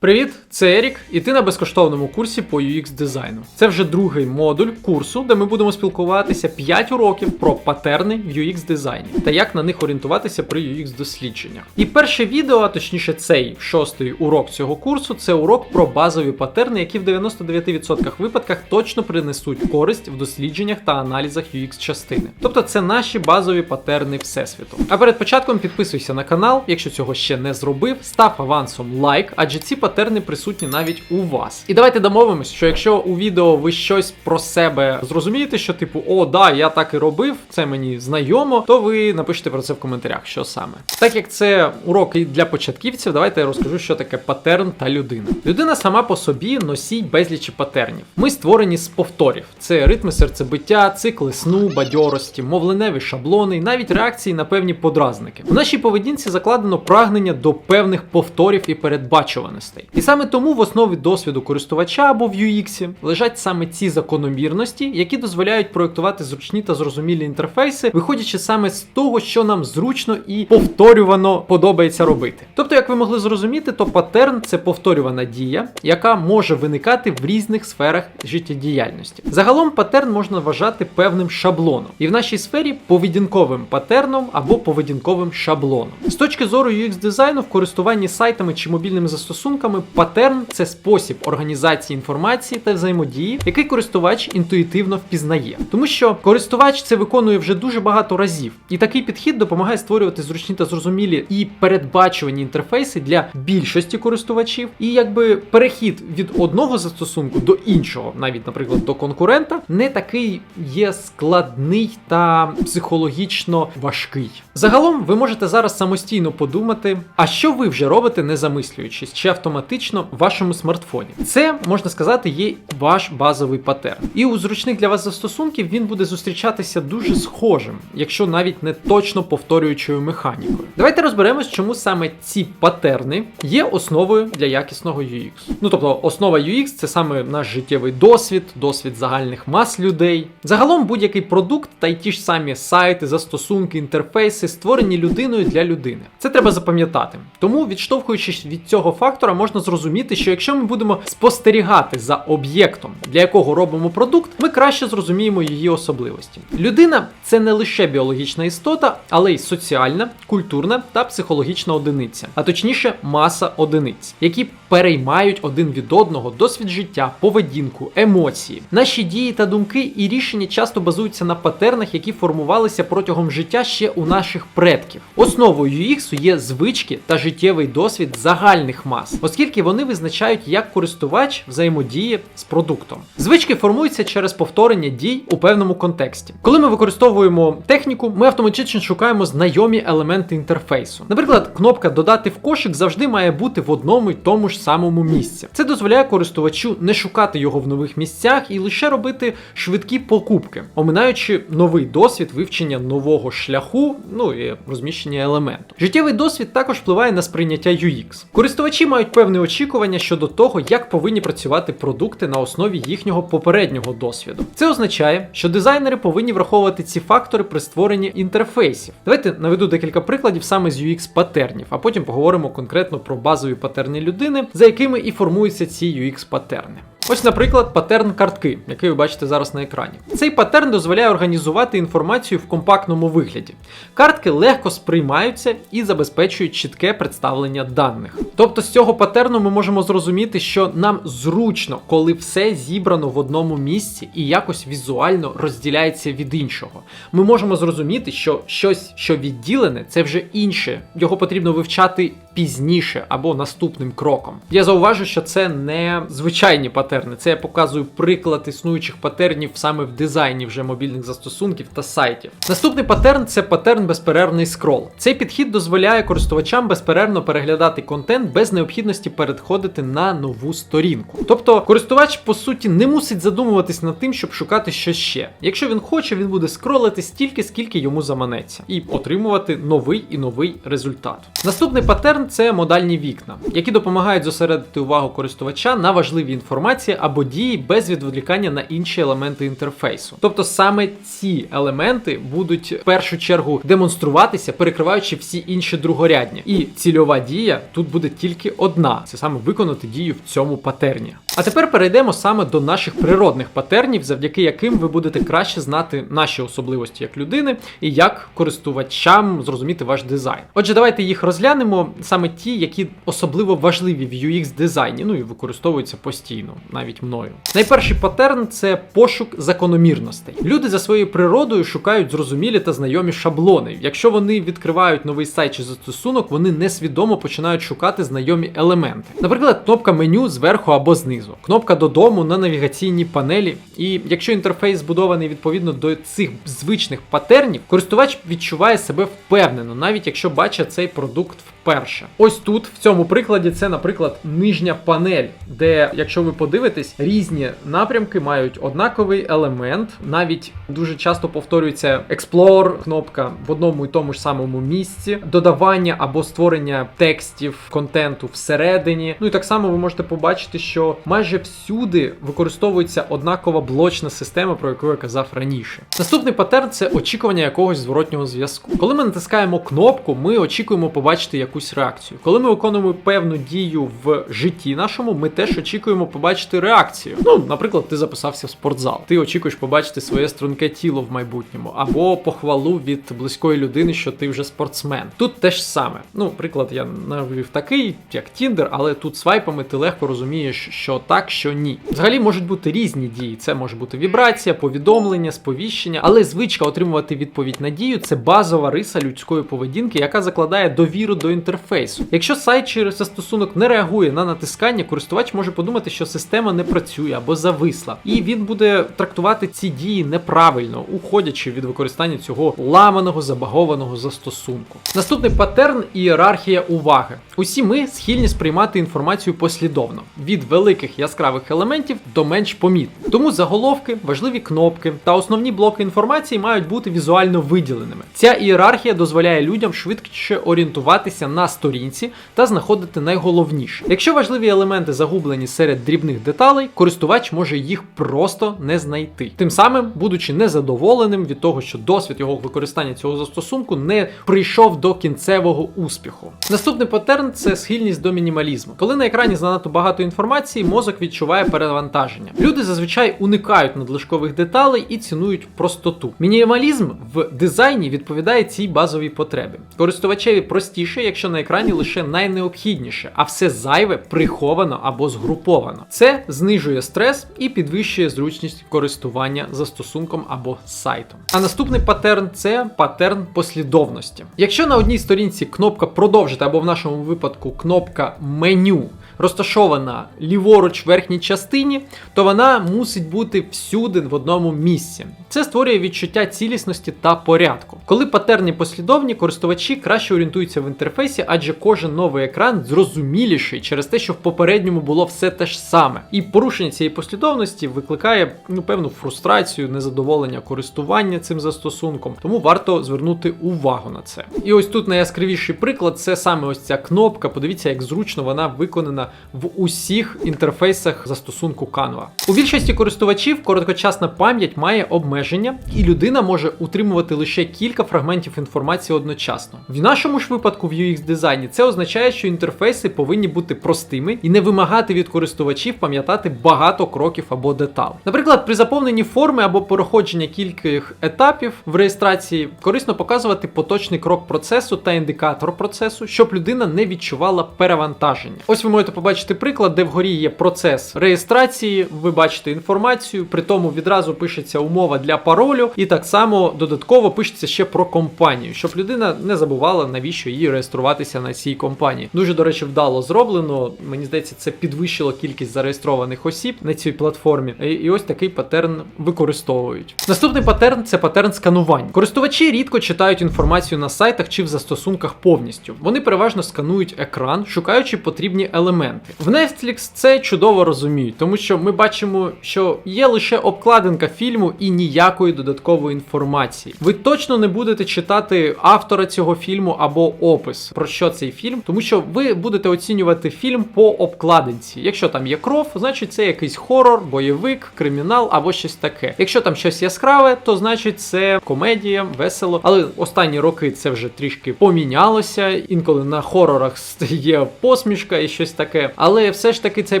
Привіт, це Ерік, і ти на безкоштовному курсі по UX дизайну. Це вже другий модуль курсу, де ми будемо спілкуватися 5 уроків про патерни в UX дизайні та як на них орієнтуватися при UX дослідженнях. І перше відео, а точніше цей шостий урок цього курсу, це урок про базові патерни, які в 99% випадках точно принесуть користь в дослідженнях та аналізах UX частини. Тобто це наші базові патерни всесвіту. А перед початком підписуйся на канал, якщо цього ще не зробив, став авансом лайк, адже ці патерни присутні навіть у вас. І давайте домовимось, що якщо у відео ви щось про себе зрозумієте, що типу, о, да, я так і робив, це мені знайомо, то ви напишете про це в коментарях, що саме. Так як це урок і для початківців, давайте я розкажу, що таке патерн та людина. Людина сама по собі носій безлічі патернів. Ми створені з повторів: це ритми серцебиття, цикли сну, бадьорості, мовленеві шаблони, і навіть реакції на певні подразники. У нашій поведінці закладено прагнення до певних повторів і передбачуваностей. І саме тому в основі досвіду користувача або в UX лежать саме ці закономірності, які дозволяють проєктувати зручні та зрозумілі інтерфейси, виходячи саме з того, що нам зручно і повторювано подобається робити. Тобто, як ви могли зрозуміти, то патерн це повторювана дія, яка може виникати в різних сферах життєдіяльності. Загалом патерн можна вважати певним шаблоном, і в нашій сфері поведінковим патерном або поведінковим шаблоном. З точки зору UX дизайну в користуванні сайтами чи мобільними застосунками, патерн це спосіб організації інформації та взаємодії, який користувач інтуїтивно впізнає. Тому що користувач це виконує вже дуже багато разів, і такий підхід допомагає створювати зручні та зрозумілі і передбачувані інтерфейси для більшості користувачів, і якби перехід від одного застосунку до іншого, навіть, наприклад, до конкурента, не такий є складний та психологічно важкий. Загалом ви можете зараз самостійно подумати, а що ви вже робите, не замислюючись, чи автоматично вашому смартфоні. Це можна сказати, є ваш базовий патерн. І у зручних для вас застосунків він буде зустрічатися дуже схожим, якщо навіть не точно повторюючою механікою. Давайте розберемось, чому саме ці патерни є основою для якісного UX. Ну тобто, основа UX це саме наш життєвий досвід, досвід загальних мас людей. Загалом будь-який продукт та й ті ж самі сайти, застосунки, інтерфейси створені людиною для людини. Це треба запам'ятати. Тому, відштовхуючись від цього фактора, можна зрозуміти, що якщо ми будемо спостерігати за об'єктом, для якого робимо продукт, ми краще зрозуміємо її особливості. Людина це не лише біологічна істота, але й соціальна, культурна та психологічна одиниця, а точніше, маса одиниць, які переймають один від одного досвід життя, поведінку, емоції. Наші дії та думки і рішення часто базуються на патернах, які формувалися протягом життя ще у наших предків. Основою UX є звички та життєвий досвід загальних мас, оскільки вони визначають, як користувач взаємодіє з продуктом. Звички формуються через повторення дій у певному контексті. Коли ми використовуємо техніку, ми автоматично шукаємо знайомі елементи інтерфейсу. Наприклад, кнопка Додати в кошик завжди має бути в одному й тому ж самому місці. Це дозволяє користувачу не шукати його в нових місцях і лише робити швидкі покупки, оминаючи новий досвід вивчення нового шляху, ну і розміщення елементу. Життєвий досвід також впливає на сприйняття UX. Користувачі мають певні очікування щодо того, як повинні працювати продукти на основі їхнього попереднього досвіду. Це означає, що дизайнери повинні враховувати ці фактори при створенні інтерфейсів. Давайте наведу декілька прикладів саме з UX патернів, а потім поговоримо конкретно про базові патерни людини, за якими і формуються ці UX патерни. Ось, наприклад, патерн картки, який ви бачите зараз на екрані. Цей патерн дозволяє організувати інформацію в компактному вигляді. Картки легко сприймаються і забезпечують чітке представлення даних. Тобто з цього патерну ми можемо зрозуміти, що нам зручно, коли все зібрано в одному місці і якось візуально розділяється від іншого. Ми можемо зрозуміти, що щось, що відділене, це вже інше. Його потрібно вивчати пізніше або наступним кроком. Я зауважу, що це не звичайні патерни. Це я показую приклад існуючих патернів саме в дизайні вже мобільних застосунків та сайтів. Наступний патерн це патерн безперервний скрол. Цей підхід дозволяє користувачам безперервно переглядати контент без необхідності переходити на нову сторінку. Тобто користувач по суті не мусить задумуватись над тим, щоб шукати щось ще. Якщо він хоче, він буде скролити стільки, скільки йому заманеться, і отримувати новий і новий результат. Наступний патерн це модальні вікна, які допомагають зосередити увагу користувача на важливій інформації або дії без відволікання на інші елементи інтерфейсу. Тобто саме ці елементи будуть в першу чергу демонструватися, перекриваючи всі інші другорядні. І цільова дія тут буде тільки одна: це саме виконати дію в цьому патерні. А тепер перейдемо саме до наших природних патернів, завдяки яким ви будете краще знати наші особливості як людини і як користувачам зрозуміти ваш дизайн. Отже, давайте їх розглянемо саме ті, які особливо важливі в UX дизайні, ну і використовуються постійно, навіть мною. Найперший патерн це пошук закономірностей. Люди за своєю природою шукають зрозумілі та знайомі шаблони. Якщо вони відкривають новий сайт чи застосунок, вони несвідомо починають шукати знайомі елементи. Наприклад, кнопка меню зверху або знизу, кнопка додому на навігаційній панелі. І якщо інтерфейс збудований відповідно до цих звичних патернів, користувач відчуває себе впевнено, навіть якщо бачить цей продукт вперше. Ось тут, в цьому прикладі, це, наприклад, нижня панель, де, якщо ви подивитесь, різні напрямки мають однаковий елемент. Навіть дуже часто повторюється Explore кнопка в одному і тому ж самому місці, додавання або створення текстів, контенту всередині. Ну і так само ви можете побачити, що майже всюди використовується однакова блочна система, про яку я казав раніше. Наступний патерн це очікування якогось зворотнього зв'язку. Коли ми натискаємо кнопку, ми очікуємо побачити якусь реакцію. Коли ми виконуємо певну дію в житті нашому, ми теж очікуємо побачити реакцію. Ну, наприклад, ти записався в спортзал. Ти очікуєш побачити своє струнке тіло в майбутньому, або похвалу від близької людини, що ти вже спортсмен. Тут теж саме. Ну, приклад, я навів такий, як Тіндер, але тут свайпами ти легко розумієш, що так, що ні. Взагалі можуть бути різні дії. Це може бути вібрація, повідомлення, сповіщення, але звичка отримувати відповідь на дію це базова риса людської поведінки, яка закладає довіру до інтерфейсу. Якщо сайт чи застосунок не реагує на натискання, користувач може подумати, що система не працює або зависла, і він буде трактувати ці дії неправильно, уходячи від використання цього ламаного забагованого застосунку. Наступний патерн ієрархія уваги. Усі ми схильні сприймати інформацію послідовно від великих яскравих елементів до менш помітних. Тому заголовки, важливі кнопки та основні блоки інформації мають бути візуально виділеними. Ця ієрархія дозволяє людям швидше орієнтуватися на сторінці та знаходити найголовніше. Якщо важливі елементи загублені серед дрібних деталей, користувач може їх просто не знайти. Тим самим, будучи незадоволеним від того, що досвід його використання цього застосунку не прийшов до кінцевого успіху. Наступний патерн це схильність до мінімалізму. Коли на екрані занадто багато інформації, мозок відчуває перевантаження. Люди зазвичай уникають надлишкових деталей і цінують простоту. Мінімалізм в дизайні відповідає цій базовій потребі. Користувачеві простіше, якщо на екрані лише найнеобхідніше, а все зайве приховано або згруповано. Це знижує стрес і підвищує зручність користування застосунком або сайтом. А наступний патерн це патерн послідовності. Якщо на одній сторінці кнопка продовжити, або в нашому випадку кнопка меню розташована ліворуч в верхній частині, то вона мусить бути всюди в одному місці. Це створює відчуття цілісності та порядку. Коли патерні послідовні, користувачі краще орієнтуються в інтерфейсі, адже кожен новий екран зрозуміліший через те, що в попередньому було все те ж саме. І порушення цієї послідовності викликає ну, певну фрустрацію, незадоволення користування цим застосунком. Тому варто звернути увагу на це. І ось тут найяскравіший приклад це саме ось ця кнопка. Подивіться, як зручно вона виконана в усіх інтерфейсах застосунку Canva. У більшості користувачів короткочасна пам'ять має обмеження, і людина може утримувати лише кілька фрагментів інформації одночасно. В нашому ж випадку в UX дизайні це означає, що інтерфейси повинні бути простими і не вимагати від користувачів пам'ятати багато кроків або деталей. Наприклад, при заповненні форми або проходженні кількох етапів в реєстрації корисно показувати поточний крок процесу та індикатор процесу, щоб людина не відчувала перевантаження. Ось ви можете побачити приклад, де вгорі є процес реєстрації, ви бачите інформацію, при тому відразу пишеться умова для паролю, і так само додатково пишеться ще про компанію, щоб людина не забувала, навіщо їй реєструватися на цій компанії. Дуже, до речі, вдало зроблено. Мені здається, це підвищило кількість зареєстрованих осіб на цій платформі. І, ось такий патерн використовують. Наступний патерн це патерн сканувань. Користувачі рідко читають інформацію на сайтах чи в застосунках повністю. Вони переважно сканують екран, шукаючи потрібні елементи. В Netflix це чудово розуміють, тому що ми бачимо, що є лише обкладинка фільму і ніякої додаткової інформації. Ви точно не будете читати автора цього фільму або опис про що цей фільм, тому що ви будете оцінювати фільм по обкладинці. Якщо там є кров, значить це якийсь хорор, бойовик, кримінал або щось таке. Якщо там щось яскраве, то значить це комедія, весело. Але останні роки це вже трішки помінялося. Інколи на хорорах є посмішка і щось таке. Але все ж таки цей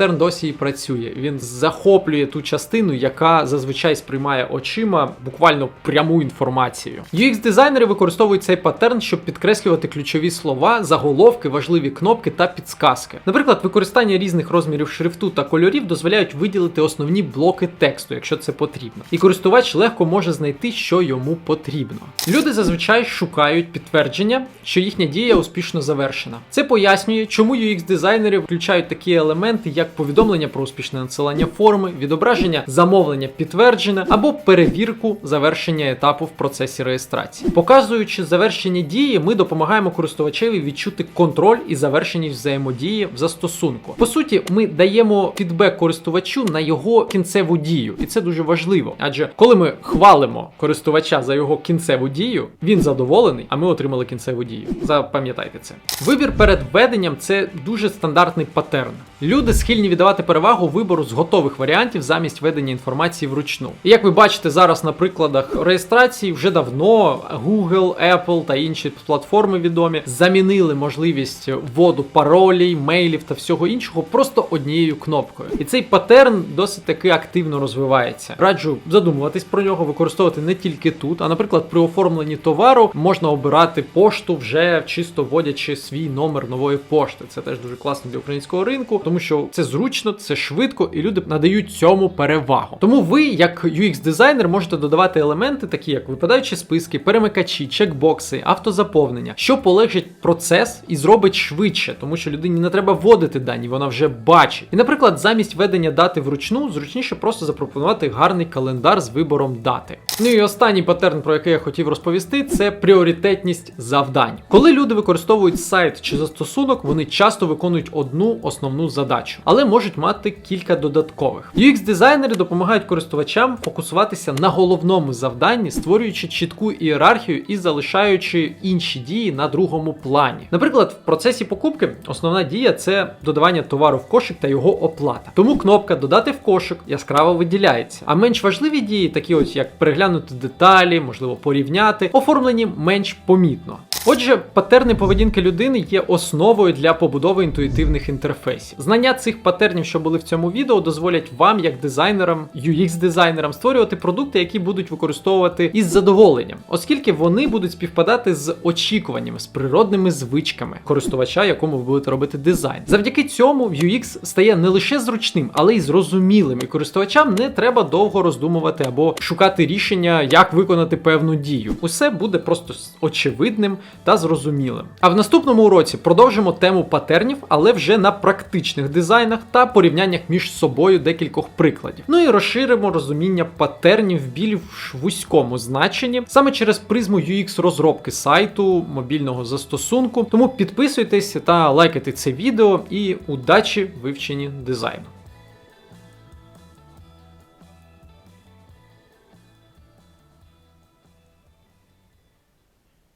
патерн досі і працює. Він захоплює ту частину, яка зазвичай сприймає очима буквально пряму інформацію. UX-дизайнери використовують цей паттерн, щоб підкреслювати ключові слова, заголовки, важливі кнопки та підсказки. Наприклад, використання різних розмірів шрифту та кольорів дозволяють виділити основні блоки тексту, якщо це потрібно. І користувач легко може знайти, що йому потрібно. Люди зазвичай шукають підтвердження, що їхня дія успішно завершена. Це пояснює, чому UX-дизайнери включають такі елементи, як повідомлення про успішне надсилання форми, відображення замовлення підтверджене або перевірку завершення етапу в процесі реєстрації. Показуючи завершення дії, ми допомагаємо користувачеві відчути контроль і завершеність взаємодії в застосунку. По суті, ми даємо фідбек користувачу на його кінцеву дію, і це дуже важливо. Адже коли ми хвалимо користувача за його кінцеву дію, він задоволений, а ми отримали кінцеву дію. Запам'ятайте це. Вибір перед введенням це дуже стандартний паттерн. Люди схильні віддавати перевагу вибору з готових варіантів замість ведення інформації вручну. І як ви бачите зараз на прикладах реєстрації, вже давно Google, Apple та інші платформи відомі замінили можливість вводу паролей, мейлів та всього іншого просто однією кнопкою. І цей паттерн досить таки активно розвивається. Раджу задумуватись про нього, використовувати не тільки тут, а наприклад, при оформленні товару можна обирати пошту вже чисто вводячи свій номер нової пошти. Це теж дуже класно для українського ринку, тому що це зручно, це швидко, і люди надають цьому перевагу. Тому ви, як UX-дизайнер, можете додавати елементи, такі як випадаючі списки, перемикачі, чекбокси, автозаповнення, що полегшить процес і зробить швидше, тому що людині не треба вводити дані, вона вже бачить. І, наприклад, замість ведення дати вручну, зручніше просто запропонувати гарний календар з вибором дати. Ну і останній паттерн, про який я хотів розповісти, це пріоритетність завдань. Коли люди використовують сайт чи застосунок, вони часто виконують одну основну задачу, але можуть мати кілька додаткових. UX-дизайнери допомагають користувачам фокусуватися на головному завданні, створюючи чітку ієрархію і залишаючи інші дії на другому плані. Наприклад, в процесі покупки основна дія це додавання товару в кошик та його оплата. Тому кнопка Додати в кошик яскраво виділяється. А менш важливі дії, такі ось як переглянути деталі, можливо, порівняти, оформлені менш помітно. Отже, патерни поведінки людини є основою для побудови інтуїтивних інтерфейсів. Знання цих патернів, що були в цьому відео, дозволять вам, як дизайнерам, UX-дизайнерам, створювати продукти, які будуть використовувати із задоволенням, оскільки вони будуть співпадати з очікуваннями, з природними звичками користувача, якому ви будете робити дизайн. Завдяки цьому UX стає не лише зручним, але й зрозумілим. І користувачам не треба довго роздумувати або шукати рішення, як виконати певну дію. Усе буде просто очевидним та зрозумілим. А в наступному уроці продовжимо тему патернів, але вже на практичних дизайнах та порівняннях між собою декількох прикладів. Ну і розширимо розуміння патернів більш вузькому значенні саме через призму UX розробки сайту, мобільного застосунку. Тому підписуйтесь та лайкайте це відео і удачі в вивченні дизайну.